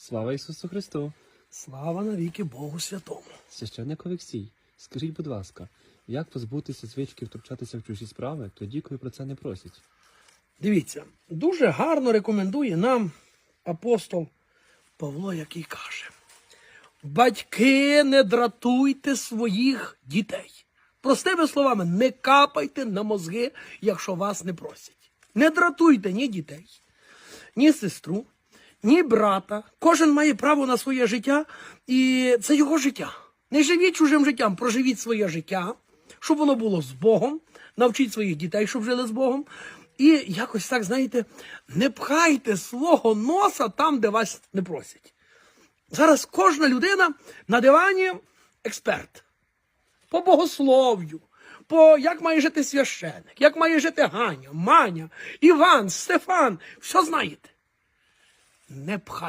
Слава Ісусу Христу! Слава навіки Богу Святому. Священник Олексій, скажіть, будь ласка, як позбутися звички втручатися в чужі справи тоді, коли про це не просять? Дивіться, дуже гарно рекомендує нам апостол Павло, який каже: Батьки, не дратуйте своїх дітей. Простими словами, не капайте на мозги, якщо вас не просять. Не дратуйте ні дітей, ні сестру, ні брата. Кожен має право на своє життя, і це його життя. Не живіть чужим життям, проживіть своє життя, щоб воно було з Богом. Навчіть своїх дітей, щоб жили з Богом. І якось так, знаєте, не пхайте свого носа там, де вас не просять. Зараз кожна людина на дивані експерт по богослов'ю, по як має жити священик, як має жити Ганя, Маня, Іван, Стефан. Все знаєте. Не пхайте.